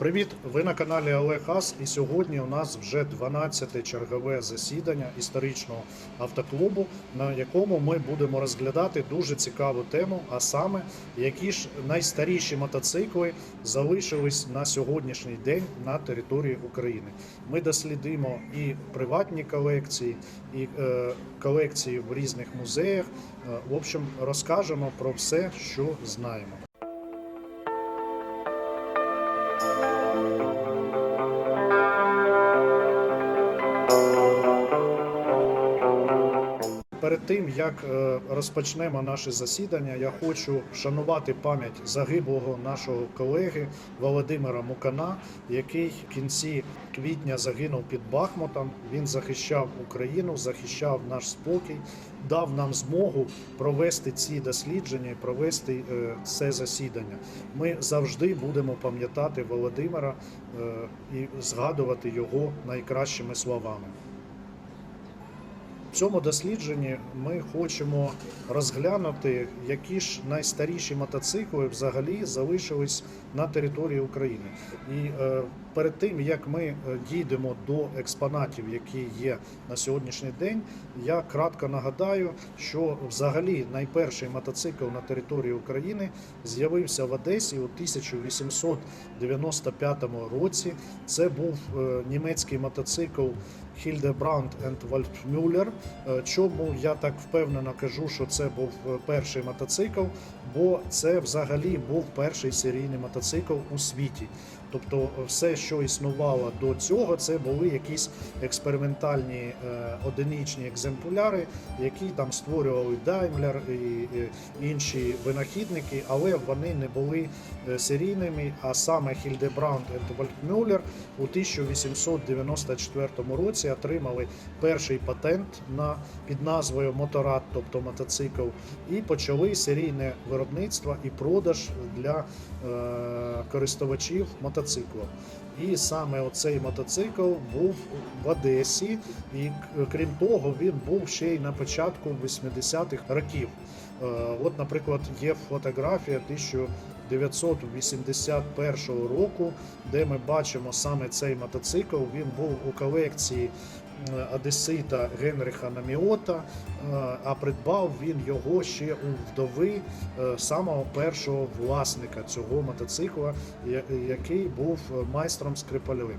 Привіт! Ви на каналі Олег Ас, і сьогодні у нас вже 12 чергове засідання історичного автоклубу, на якому ми будемо розглядати дуже цікаву тему, а саме які ж найстаріші мотоцикли залишились на сьогоднішній день на території України. Ми дослідимо і приватні колекції, і е, колекції в різних музеях. Е, В общем, розкажемо про все, що знаємо. Перед тим як е, розпочнемо наше засідання, я хочу вшанувати пам'ять загиблого нашого колеги Володимира Мукана, який в кінці квітня загинув під Бахмутом. Він захищав Україну, захищав наш спокій, дав нам змогу провести ці дослідження і провести е, це засідання. Ми завжди будемо пам'ятати Володимира е, і згадувати його найкращими словами. В цьому дослідженні ми хочемо розглянути, які ж найстаріші мотоцикли взагалі залишились на території України. І е, перед тим як ми е, дійдемо до експонатів, які є на сьогоднішній день, я кратко нагадаю, що взагалі найперший мотоцикл на території України з'явився в Одесі у 1895 році. Це був е, німецький мотоцикл Hildebrandt and Wolfmüller. Е, Чому я так впевнено кажу, що це був перший мотоцикл? Бо це взагалі був перший серійний мотоцикл у світі. Тобто, все, що існувало до цього, це були якісь експериментальні е, одиничні екземпляри, які там створювали Daimler і інші винахідники, але вони не були е, серійними. А саме Hildebrandt and Wolfmüller у 1894 році отримали перший патент на під назвою Моторад, тобто мотоцикл, і почали серійне виробництво і продаж для користувачів мотоциклом. І саме оцей мотоцикл був в Одесі, і крім того, він був ще й на початку 80-х років. Е, От, наприклад, є фотографія 1981 року, де ми бачимо саме цей мотоцикл. Він був у колекції е, одесита Генріха Наміота, е, а придбав він його ще у вдови е, самого першого власника цього мотоцикла, який був е, майстром скрипальовим.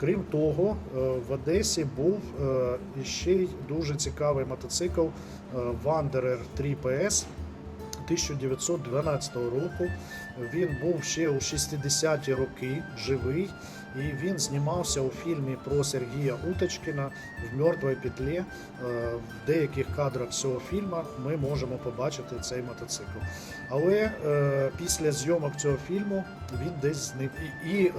Крім того, е, в Одесі був е, іще й дуже цікавий мотоцикл е, Wanderer 3 PS 1912 року. Він був ще у 60-ті роки живий, і він знімався у фільмі про Сергія Уточкіна в мертвій петлі. Е, В деяких кадрах цього фільму ми можемо побачити цей мотоцикл. Але е, після зйомок цього фільму він десь зник. І, і е,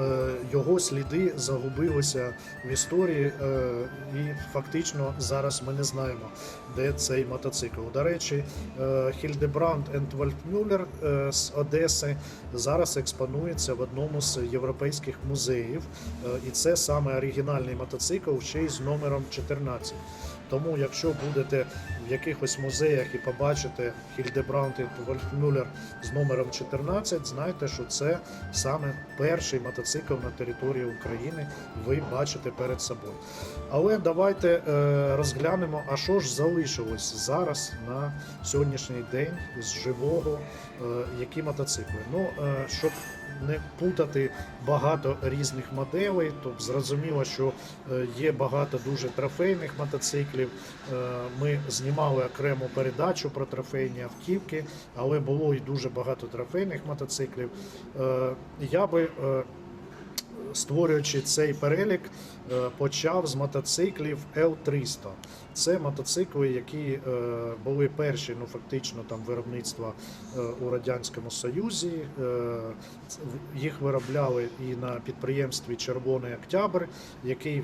його сліди загубилися в історії, е, і фактично зараз ми не знаємо, де цей мотоцикл. До речі, е, Хільдебранд and Вольфмюллер е, з Одеси зараз експонується в одному з європейських музеїв. Е, І це саме оригінальний мотоцикл ще й з номером 14. Тому, якщо будете в якихось музеях і побачите Хільдебранд і Вольфмюллер з номером 14, знайте, що це саме перший мотоцикл на території України. Ви бачите перед собою. Але давайте е, розглянемо, а що ж залишилось зараз на сьогоднішній день з живого, е, які мотоцикли. Ну, е, щоб не путати багато різних моделей, Тобто зрозуміло, що е, є багато дуже трофейних мотоциклів. Е, Ми знімали окрему передачу про трофейні автівки, але було і дуже багато трофейних мотоциклів. Е, Я би створюючи цей перелік, е, почав з мотоциклів L300. Це мотоцикли, які е, були перші, ну фактично там виробництва е, у радянському Союзі. Їх виробляли і на підприємстві Червоний Октябрь, який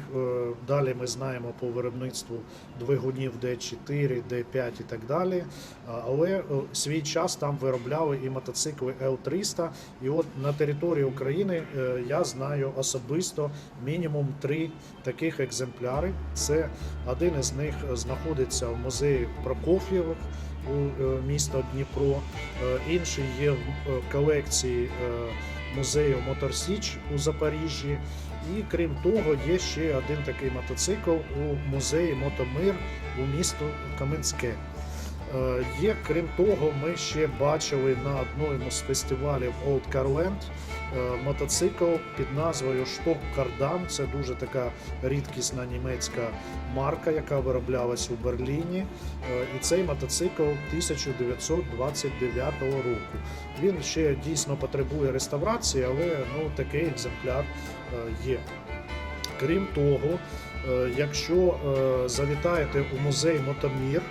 далі ми знаємо по виробництву двигунів D4, D5 і так далі. Але свій час там виробляли і мотоцикли L300. І от на території України я знаю особисто мінімум три таких екземпляри. Це один із них знаходиться в музеї Прокоф'євих у е, місто Дніпро. Е, Інший є в е, колекції музею Моторсіч у Запоріжжі. І крім того, є ще один такий мотоцикл у музеї Мотомир у місто Каменське. Е, Є, крім того, ми ще бачили на одному з фестивалів Old Carland е, мотоцикл під назвою Stock Cardan. Це дуже така рідкісна німецька марка, яка вироблялась у Берліні. Е, І цей мотоцикл 1929 року. Він ще дійсно потребує реставрації, але ну, такий екземпляр є. Крім того, якщо завітаєте у музей Мотомір,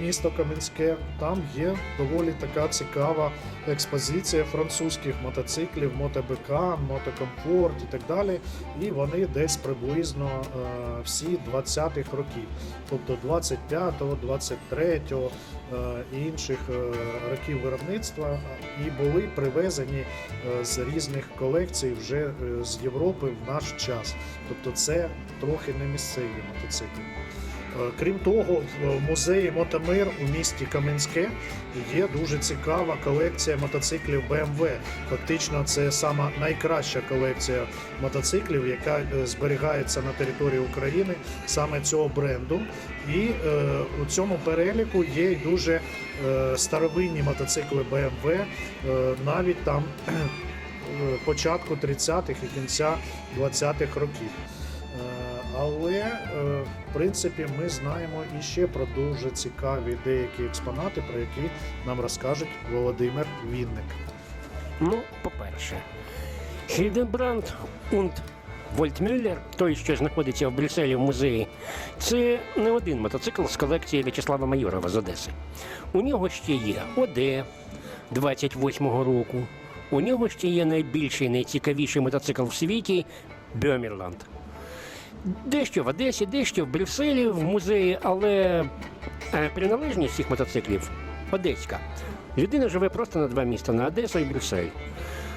місто Кам'янське, там є доволі така цікава експозиція французьких мотоциклів, мотобека, мотокомфорт і так далі. І вони десь приблизно е, всі 20-х років, тобто 25-го, 23-го е, і інших е, років виробництва, і були привезені з різних колекцій вже з Європи в наш час. Тобто це трохи не місцеві мотоцикли. Е, Крім того, в музеї Мотомир у місті Кам'янське є дуже цікава колекція мотоциклів BMW. Фактично, це сама найкраща колекція мотоциклів, яка е, зберігається на території України саме цього бренду. І е, у цьому переліку є й дуже е, старовинні мотоцикли BMW, е, навіть там е, початку 30-х і кінця 20-х років. Але е, в принципі ми знаємо і ще про дуже цікаві деякі експонати, про які нам розкаже Володимир Вінник. Ну, по-перше, Хільденбранд und Вольтмюллер, той, що знаходиться в Брюсселі в музеї, це не один мотоцикл з колекції В'ячеслава Майорова з Одеси. У нього ще є ОД 28-го року. У нього ще є найбільший, найцікавіший мотоцикл в світі Бьомерланд. Дещо в Одесі, дещо в Брюсселі в музеї, але е, приналежність цих мотоциклів одеська. Людина живе просто на два міста на Одесу і Брюссель.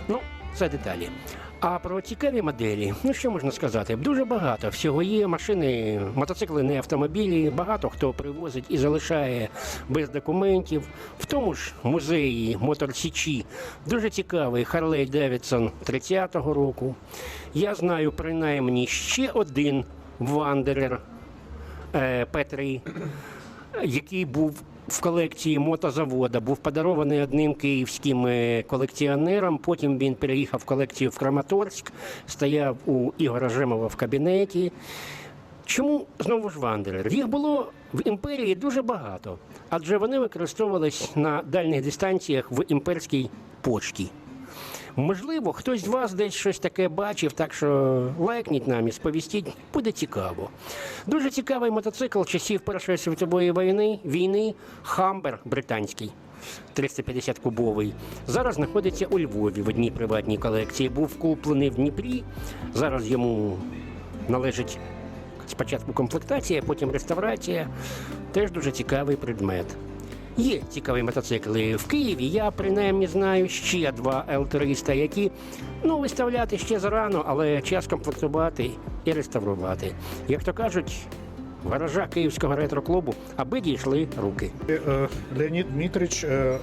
Ну, це деталі. А про цікаві моделі, ну що можна сказати? Дуже багато всього є. Машини, мотоцикли не автомобілі. Багато хто привозить і залишає без документів. В тому ж музеї Мотор Січі дуже цікавий Харлей Девідсон 30-го року. Я знаю принаймні ще один Вандерер П3, який був в колекції мотозавода, був подарований одним київським е, колекціонером. Потім він переїхав в колекцію в Краматорськ, стояв у Ігора Жемова в кабінеті. Чому знову ж Вандерер? Їх було в імперії дуже багато, адже вони використовувались на дальніх дистанціях в імперській почті. Можливо, хтось з вас десь щось таке бачив, так що лайкніть нам і сповістіть, буде цікаво. Дуже цікавий мотоцикл часів Першої світової війни, війни Хамбер британський. 350 кубовий. Зараз знаходиться у Львові в одній приватній колекції. Був куплений в Дніпрі. Зараз йому належить спочатку комплектація, потім реставрація. Теж дуже цікавий предмет. Є цікаві мотоцикли в Києві. Я принаймні знаю ще два L300, які ну виставляти ще зарано, але час комплектувати і реставрувати. Як то кажуть, в гаражах київського ретро-клубу, аби дійшли руки. Е, е, Леонід Дмитрич е,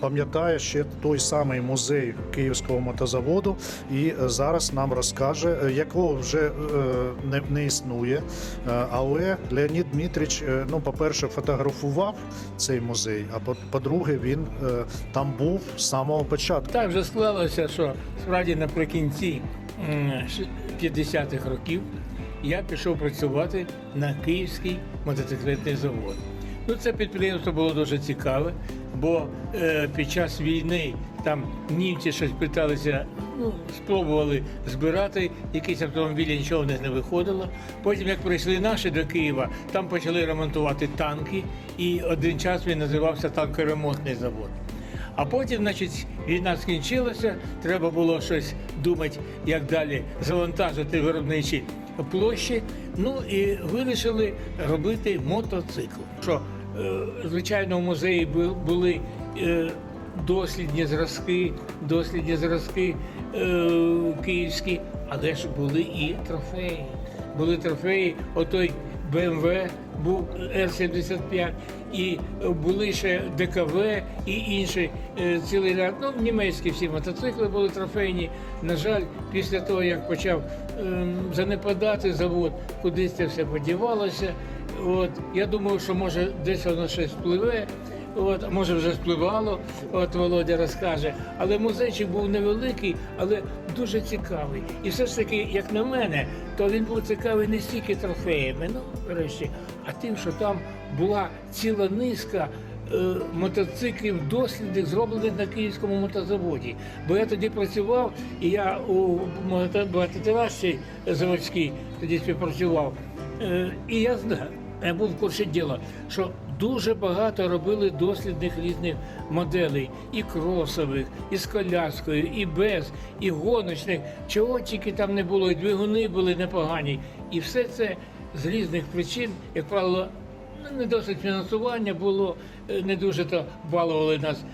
пам'ятає ще той самий музей Київського мотозаводу, і е, зараз нам розкаже, е, якого вже е, не, не існує. Але Леонід Дмитрич, ну, по-перше, фотографував цей музей, а по- по-друге, він там був з самого початку. Так вже склалося, що справді наприкінці 50-х років я пішов працювати на Київський мотоциклетний завод. Ну, це підприємство було дуже цікаве, бо е, під час війни там німці щось питалися, ну, спробували збирати якісь автомобілі, нічого в них не виходило. Потім, як прийшли наші до Києва, там почали ремонтувати танки, і один час він називався танкоремонтний завод. А потім, значить, війна скінчилася, треба було щось думати, як далі завантажити виробничі площі. Ну і вирішили робити мотоцикл. Що, звичайно, в музеї бу- були е, дослідні зразки, дослідні зразки е, київські, але ж були і трофеї. Були трофеї, отой BMW був Р-75, і е, були ще ДКВ і інші е, цілий ряд. Ну, німецькі всі мотоцикли були трофейні. На жаль, після того, як почав ем, занепадати завод, кудись це все подівалося. От, я думав, що може десь воно щось впливе. От, може вже спливало, от Володя розкаже. Але музейчик був невеликий, але дуже цікавий. І все ж таки, як на мене, то він був цікавий не стільки трофеями, ну врешті, а тим, що там була ціла низка. е, Мотоциклів дослідних зроблених на київському мотозаводі. Бо я тоді працював, і я у багатотиражці заводській тоді співпрацював. Е, І я знаю, я був в курсі діла, що дуже багато робили дослідних різних моделей, і кросових, і з коляскою, і без, і гоночних. Чого тільки там не було, і двигуни були непогані. І все це з різних причин, як правило, ну, не досить фінансування було, е, не дуже то балували нас.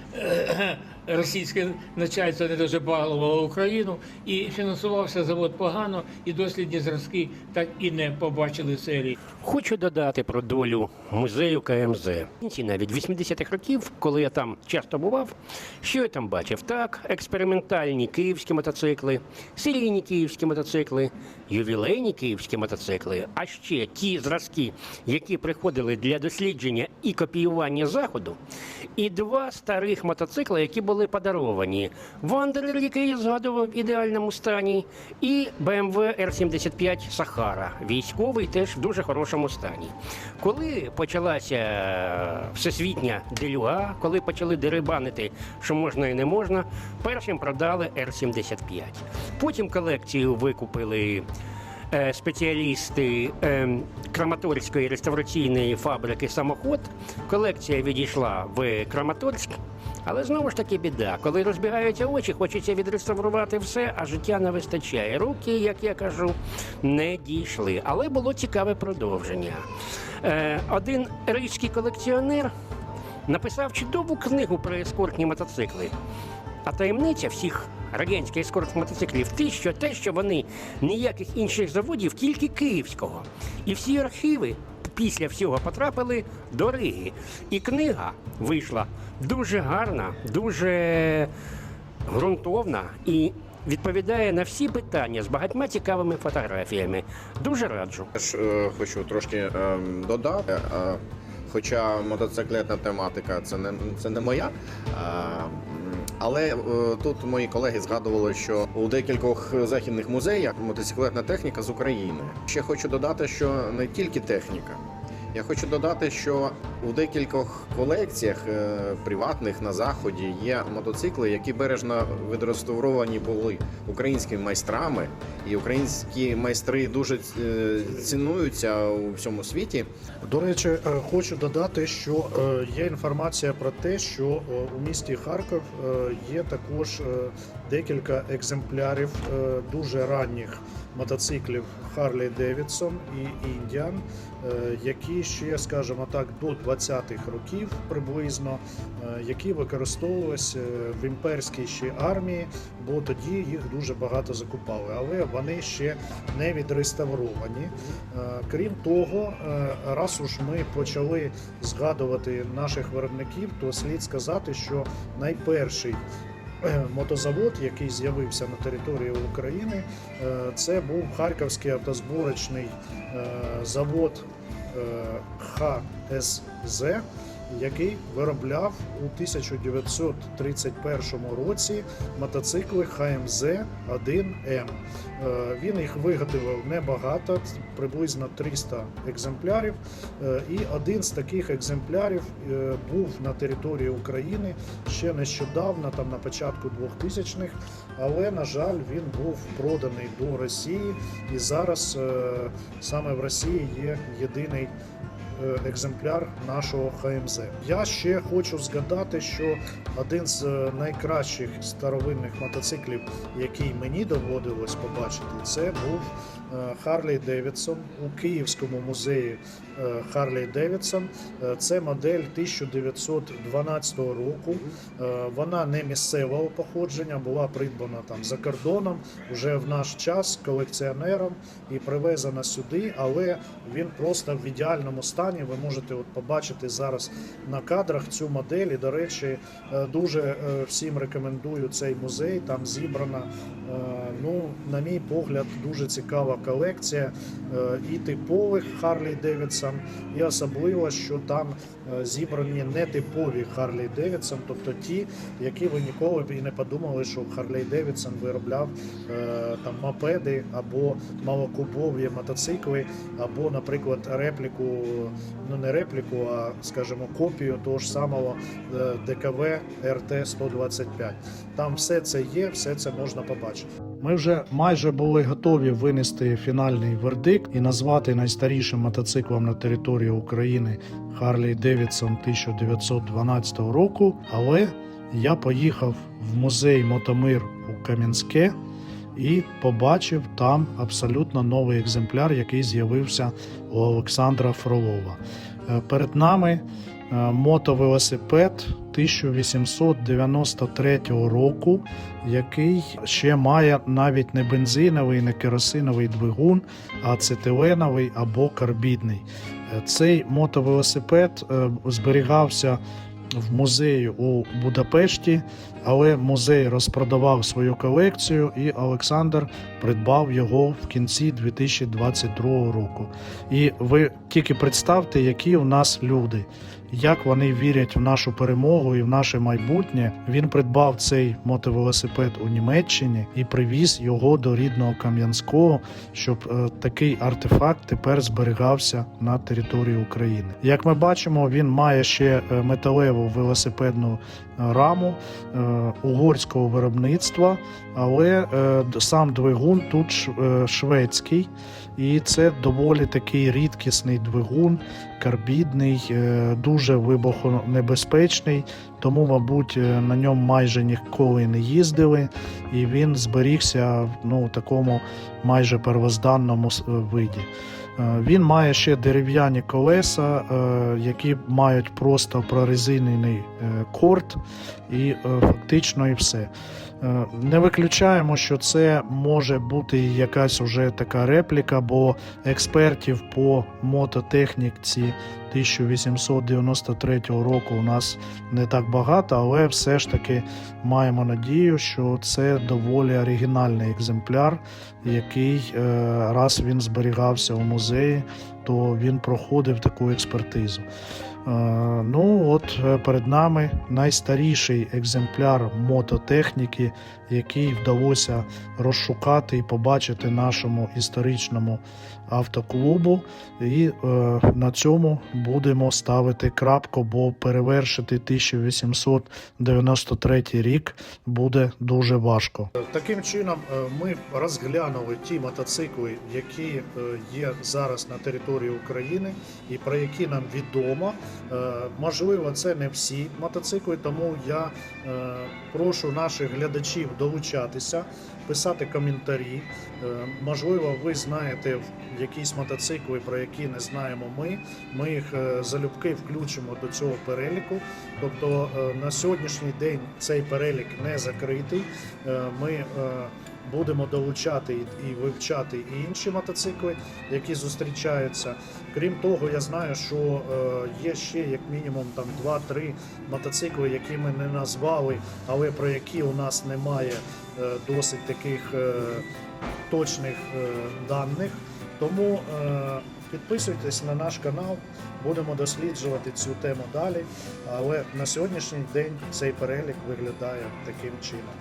Російське начальство не дуже балувало Україну, і фінансувався завод погано, і дослідні зразки так і не побачили серії. Хочу додати про долю музею КМЗ. Кінці навіть 80-х років, коли я там часто бував, що я там бачив? Так, експериментальні київські мотоцикли, серійні київські мотоцикли, ювілейні київські мотоцикли, а ще ті зразки, які приходили для дослідження і копіювання заходу, і два старих мотоцикли, які були подаровані. Вандерер, який я згадував в ідеальному стані, і BMW R75 Сахара, військовий теж в дуже хорошому стані. Коли почалася всесвітня делюга, коли почали дерибанити, що можна і не можна, першим продали R75. Потім колекцію викупили е, спеціалісти е, Краматорської реставраційної фабрики Самоход. Колекція відійшла в Краматорськ. Але знову ж таки біда. Коли розбігаються очі, хочеться відреставрувати все, а життя не вистачає. Руки, як я кажу, не дійшли. Але було цікаве продовження. Е, один ризький колекціонер написав чудову книгу про ескортні мотоцикли. А таємниця всіх радянських ескорт мотоциклів те, що те, що вони ніяких інших заводів, тільки київського. І всі архіви після всього потрапили до Риги. І книга вийшла дуже гарна, дуже ґрунтовна і відповідає на всі питання з багатьма цікавими фотографіями. Дуже раджу. Е, хочу трошки е, додати. Е, хоча мотоциклетна тематика це не це не моя. Але е, тут мої колеги згадували, що у декількох західних музеях мотоциклетна техніка з України. Ще хочу додати, що не тільки техніка. Я хочу додати, що у декількох колекціях е, приватних на заході є мотоцикли, які бережно відреставровані були українськими майстрами, і українські майстри дуже е, цінуються у всьому світі. До речі, е, хочу додати, що є інформація про те, що у місті Харків є також декілька екземплярів дуже ранніх мотоциклів Harley Davidson і е, які ще, скажімо так, до 20-х років приблизно, е, які використовувалися в імперській армії, бо тоді їх дуже багато закупали, але вони ще не відреставровані. Е, Крім того, е, раз уж ми почали згадувати наших виробників, то слід сказати, що найперший е, мотозавод, який з'явився на території України, е, це був Харківський автозборочний е, завод е, ХСЗ, який виробляв у 1931 році мотоцикли ХМЗ 1М. Е, Він їх виготовив небагато, приблизно 300 екземплярів. Е, І один з таких екземплярів е, був на території України ще нещодавно, там на початку 2000-х, але на жаль, він був проданий до Росії, і зараз саме в Росії є єдиний екземпляр нашого ХМЗ. Я ще хочу згадати, що один з е, найкращих старовинних мотоциклів, який мені доводилось побачити, це був Харлей Девідсон у Київському музеї Харлей Девідсон. Це модель 1912 року. Е, Вона не місцевого походження, була придбана там за кордоном вже в наш час колекціонером і привезена сюди, але він просто в ідеальному стані. Екрані. Ви можете от побачити зараз на кадрах цю модель. І, до речі, е, дуже е, всім рекомендую цей музей. Там зібрана, е, ну, на мій погляд, дуже цікава колекція і типових Харлі Девідсон, і особливо, що там зібрані нетипові Харлі Девідсон, тобто ті, які ви ніколи б і не подумали, що Харлей Девідсон виробляв там мопеди або малокубові мотоцикли, або, наприклад, репліку, ну не репліку, а скажімо, копію того ж самого е, ДКВ РТ 125. Там все це є, все це можна побачити. Ми вже майже були готові винести фінальний вердикт і назвати найстарішим мотоциклом на території України Harley Davidson 1912 року. Але я поїхав в музей Мотомир у Кам'янське і побачив там абсолютно новий екземпляр, який з'явився у Олександра Фролова. Е, Перед нами е, мотовелосипед 1893 року, який ще має навіть не бензиновий, не керосиновий двигун, а ацетиленовий або карбідний. Е, Цей мотовелосипед зберігався в музеї у Будапешті, але музей розпродавав свою колекцію, і Олександр придбав його в кінці 2022 року. І ви тільки представте, які у нас люди, як вони вірять в нашу перемогу і в наше майбутнє. Він придбав цей мотовелосипед у Німеччині і привіз його до рідного Кам'янського, щоб е, такий артефакт тепер зберігався на території України. Як ми бачимо, він має ще е, металеву велосипедну е, раму угорського виробництва, але сам двигун тут шведський, і це доволі такий рідкісний двигун, карбідний, е, дуже вибухонебезпечний, тому, мабуть, е, на ньому майже ніколи не їздили, і він зберігся в ну, такому майже первозданному виді. Е, Він має ще дерев'яні колеса, е, які мають просто прорезинений корт, і е, фактично і все. Е, Не виключаємо, що це може бути якась уже така репліка, бо експертів по мототехніці 1893 року у нас не так багато, але все ж таки маємо надію, що це доволі оригінальний екземпляр, який е, раз він зберігався у музеї, то він проходив таку експертизу. Ну, от е, перед нами найстаріший екземпляр мототехніки, який вдалося розшукати і побачити нашому історичному автоклубу. І е, на цьому будемо ставити крапку, бо перевершити 1893 рік буде дуже важко. Таким чином, е, ми розглянули ті мотоцикли, які е, є зараз на території України, і про які нам відомо. Е, Можливо, це не всі мотоцикли, тому я е, прошу наших глядачів долучатися, писати коментарі. Е, Можливо, ви знаєте якісь мотоцикли, про які не знаємо ми. Ми їх залюбки включимо до цього переліку. Тобто на сьогоднішній день цей перелік не закритий. Ми будемо долучати і- вивчати і інші мотоцикли, які зустрічаються. Крім того, я знаю, що е, є ще як мінімум там 2-3 мотоцикли, які ми не назвали, але про які у нас немає е, досить таких е, точних даних. Тому підписуйтесь на наш канал, будемо досліджувати цю тему далі. Але на сьогоднішній день цей перелік виглядає таким чином.